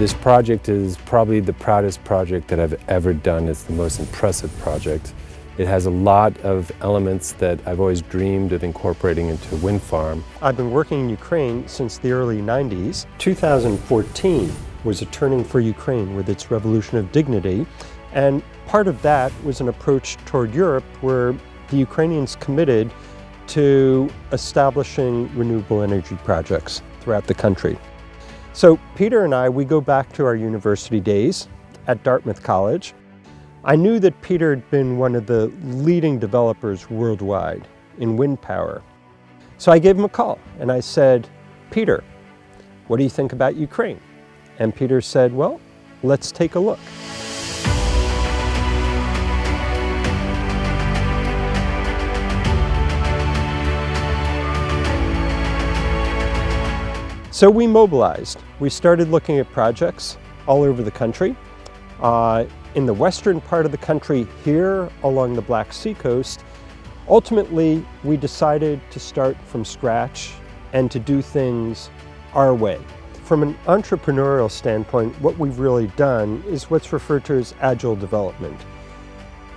This project is probably the proudest project that I've ever done. It's the most impressive project. It has a lot of elements that I've always dreamed of incorporating into wind farm. I've been working in Ukraine since the early 90s. 2014 was a turning for Ukraine with its revolution of dignity. And part of that was an approach toward Europe where the Ukrainians committed to establishing renewable energy projects throughout the country. So Peter and I, we go back to our university days at Dartmouth College. I knew that Peter had been one of the leading developers worldwide in wind power. So I gave him a call and I said, Peter, what do you think about Ukraine? And Peter said, well, let's take a look. So we mobilized. We started looking at projects all over the country. Uh, in the western part of the country here along the Black Sea coast, ultimately we decided to start from scratch and to do things our way. From an entrepreneurial standpoint, what we've really done is what's referred to as agile development.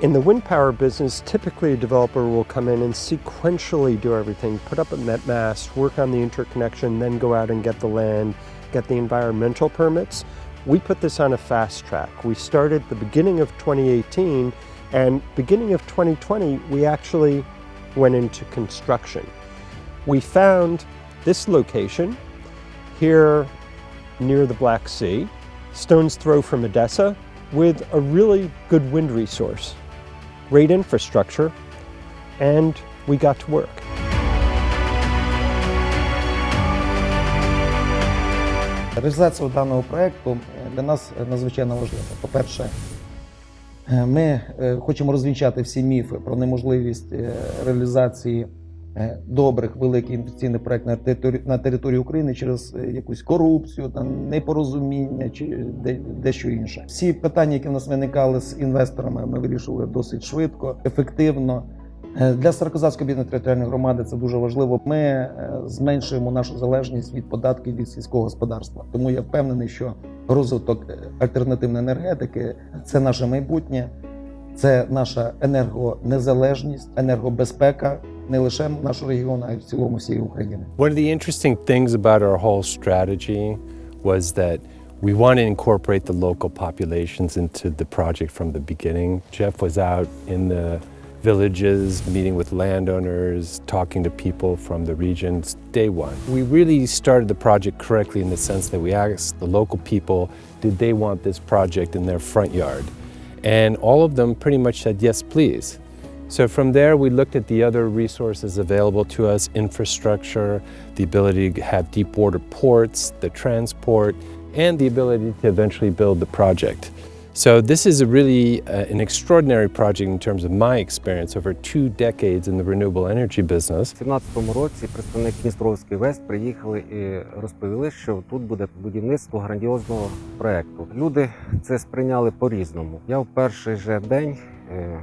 In the wind power business, typically a developer will come in and sequentially do everything, put up a met mast, work on the interconnection, then go out and get the land, get the environmental permits. We put this on a fast track. We started the beginning of 2018 and beginning of 2020, we actually went into construction. We found this location here near the Black Sea, stone's throw from Odessa, with a really good wind resource great infrastructure, and we got to work. Реалізація даного проєкту для нас надзвичайно важлива. По-перше, ми е, хочемо розвінчати всі міфи про неможливість е, реалізації е, добрих великих інвестиційних проєктів на території, на території України через якусь корупцію, там, непорозуміння чи дещо інше. Всі питання, які в нас виникали з інвесторами, ми вирішили досить швидко, ефективно. Для Старокозацької об'єднаної територіальної громади це дуже важливо. Ми зменшуємо нашу залежність від податків від сільського господарства. Тому я впевнений, що розвиток альтернативної енергетики це наше майбутнє, це наша енергонезалежність, енергобезпека не лише нашого регіону, а й в цілому всієї України. One of the interesting things about our whole strategy was that we want to incorporate the local populations into the project from the beginning. Jeff was out in the villages, meeting with landowners, talking to people from the regions day one. We really started the project correctly in the sense that we asked the local people, did they want this project in their front yard? And all of them pretty much said, yes, please. So from there, we looked at the other resources available to us, infrastructure, the ability to have deep water ports, the transport, and the ability to eventually build the project. So this is a really uh, an extraordinary project in terms of my experience over two decades in the renewable energy business. У 2017 році представник Дністровський Вест приїхали і розповіли, що тут буде будівництво грандіозного проекту. Люди це сприйняли по-різному. Я в перший же день е,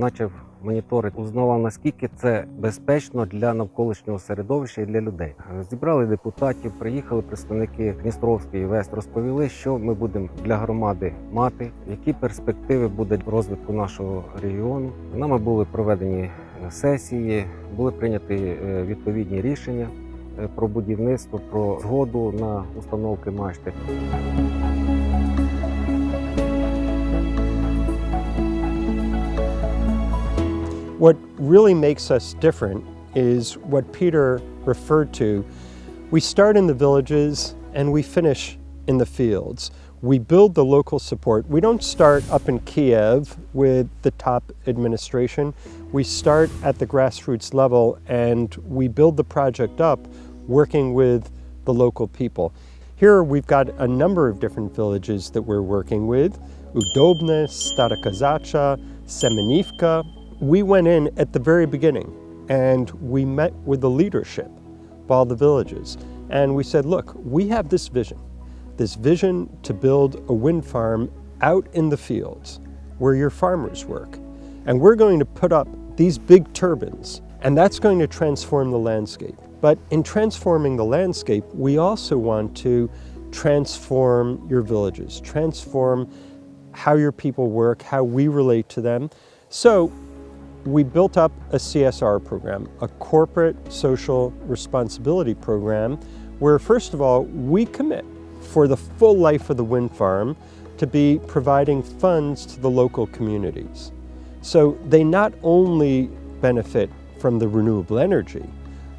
почав моніторити, узнавав, наскільки це безпечно для навколишнього середовища і для людей. Зібрали депутатів, приїхали представники Дністровської ВЕС, розповіли, що ми будемо для громади мати, які перспективи буде розвитку нашого регіону. Нами були проведені сесії, були прийняті е, відповідні рішення е, про будівництво, про згоду на установки мачти. What really makes us different is what Peter referred to. We start in the villages and we finish in the fields. We build the local support. We don't start up in Kiev with the top administration. We start at the grassroots level and we build the project up working with the local people. Here we've got a number of different villages that we're working with. Udobne, Stara Kazacha, Semenivka, we went in at the very beginning and we met with the leadership of all the villages. And we said, look, we have this vision, this vision to build a wind farm out in the fields where your farmers work. And we're going to put up these big turbines, and that's going to transform the landscape. But in transforming the landscape, we also want to transform your villages, transform how your people work, how we relate to them. So we built up a CSR program, a corporate social responsibility program, where first of all, we commit for the full life of the wind farm to be providing funds to the local communities. So they not only benefit from the renewable energy,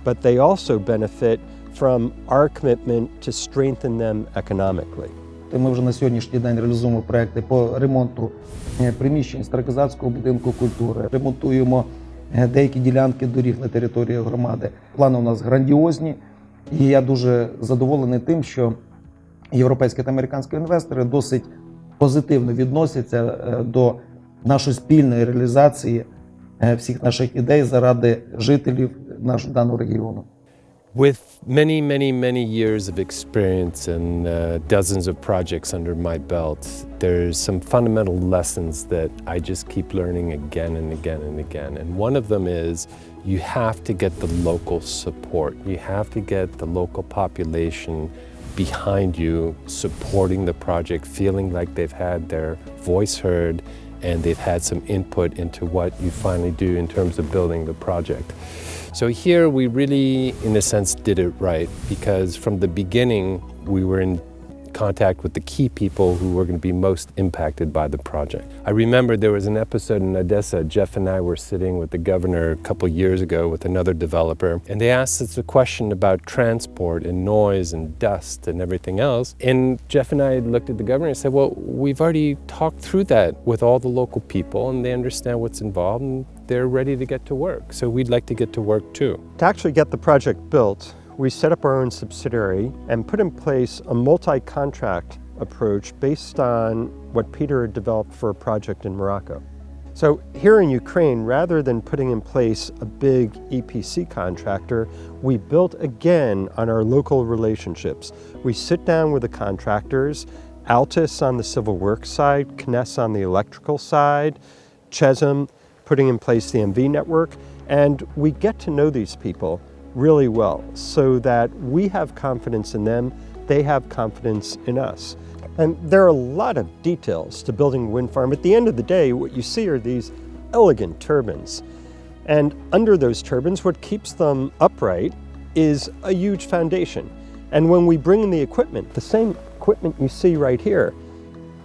but they also benefit from our commitment to strengthen them economically. Ми вже на сьогоднішній день реалізуємо проекти по ремонту е, приміщень Староказацького будинку культури, ремонтуємо е, деякі ділянки доріг на території громади. Плани у нас грандіозні, і я дуже задоволений тим, що європейські та американські інвестори досить позитивно відносяться е, до нашої спільної реалізації всіх наших ідей заради жителів нашого даного регіону. With many, many, many years of experience and uh, dozens of projects under my belt, there's some fundamental lessons that I just keep learning again and again and again. And one of them is you have to get the local support. You have to get the local population behind you, supporting the project, feeling like they've had their voice heard and they've had some input into what you finally do in terms of building the project. So here we really, in a sense, did it right because from the beginning we were in contact with the key people who were going to be most impacted by the project. I remember there was an episode in Odessa. Jeff and I were sitting with the governor a couple years ago with another developer, and they asked us a question about transport and noise and dust and everything else. And Jeff and I looked at the governor and said, Well, we've already talked through that with all the local people, and they understand what's involved, and they're ready to get to work. So we'd like to get to work too. To actually get the project built, we set up our own subsidiary and put in place a multi contract approach based on what Peter had developed for a project in Morocco. So, here in Ukraine, rather than putting in place a big EPC contractor, we built again on our local relationships. We sit down with the contractors, Altus on the civil works side, Kness on the electrical side, Chesum putting in place the MV network, and we get to know these people really well so that we have confidence in them, they have confidence in us. And there are a lot of details to building a wind farm. At the end of the day, what you see are these elegant turbines. And under those turbines, what keeps them upright is a huge foundation. And when we bring in the equipment, the same equipment you see right here,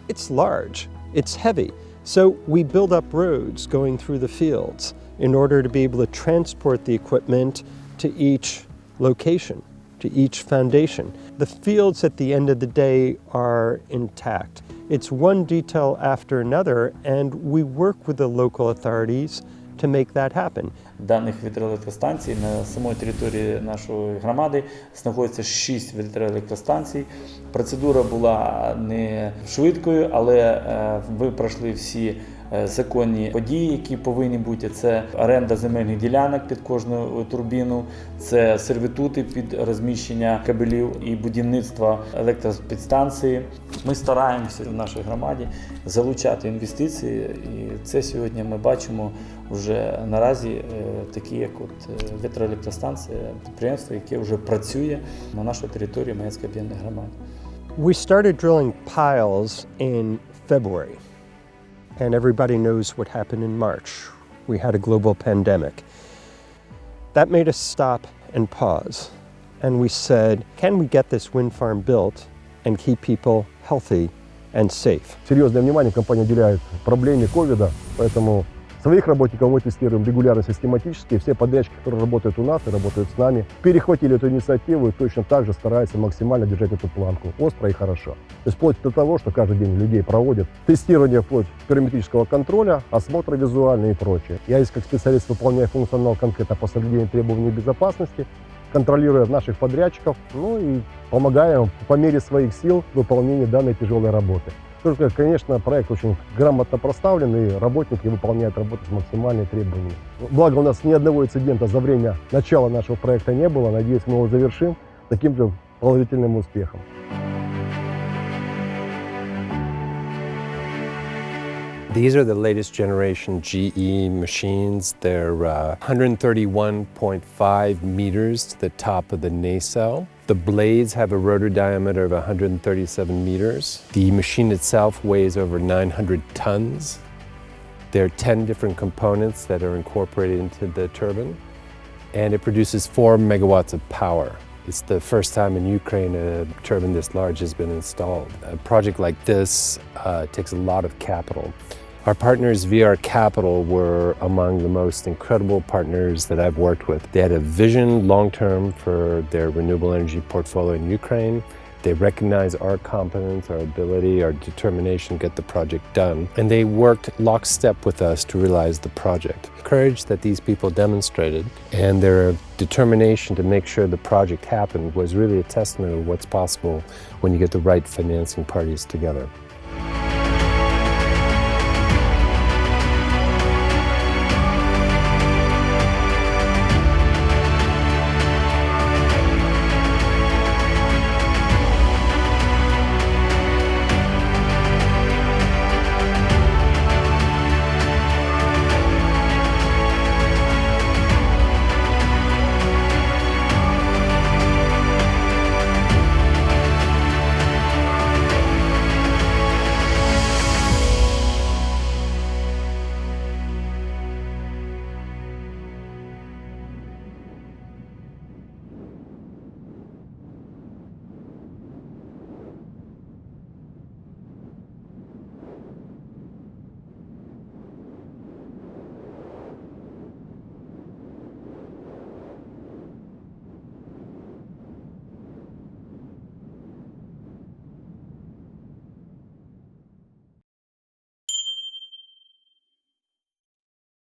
it's large, it's heavy. So we build up roads going through the fields in order to be able to transport the equipment to each location, to each foundation. The fields at the end of the day are intact. It's one detail after another, and we work with the local authorities to make that happen. даних вітроелектростанцій на самій території нашої громади знаходиться 6 вітроелектростанцій. Процедура була не швидкою, але е, ви пройшли всі е, законні події, які повинні бути. Це оренда земельних ділянок під кожну турбіну, це сервітути під розміщення кабелів і будівництво електропідстанції. Ми стараємося в нашій громаді залучати інвестиції, і це сьогодні ми бачимо вже наразі е, такі, як от е, вітроелектростанція, підприємство, яке вже працює на нашій території Маєцької об'єднаної громади. We started drilling piles in February, and everybody knows what happened in March. We had a global pandemic. That made us stop and pause, and we said, can we get this wind farm built and keep people healthy and safe? серьезное внимание компания уделяет проблеме ковида, поэтому своих работников мы тестируем регулярно, систематически. Все подрядчики, которые работают у нас и работают с нами, перехватили эту инициативу и точно так же стараются максимально держать эту планку. Остро и хорошо. То есть вплоть до того, что каждый день людей проводят тестирование вплоть периметрического контроля, осмотра визуальный и прочее. Я здесь как специалист выполняю функционал конкретно по соблюдению требований безопасности, контролируя наших подрядчиков, ну и помогаем по мере своих сил в выполнении данной тяжелой работы. Только, конечно, проект очень грамотно проставлен, и работники выполняют работу с максимальными требованиями. Благо, у нас ни одного инцидента за время начала нашего проекта не было. Надеюсь, мы его завершим таким же положительным успехом. These are the latest generation GE machines. They're uh, 131.5 meters to the top of the nacelle. The blades have a rotor diameter of 137 meters. The machine itself weighs over 900 tons. There are 10 different components that are incorporated into the turbine, and it produces 4 megawatts of power. It's the first time in Ukraine a turbine this large has been installed. A project like this uh, takes a lot of capital. Our partners, VR Capital, were among the most incredible partners that I've worked with. They had a vision long term for their renewable energy portfolio in Ukraine. They recognize our competence, our ability, our determination to get the project done. And they worked lockstep with us to realize the project. The courage that these people demonstrated and their determination to make sure the project happened was really a testament of what's possible when you get the right financing parties together.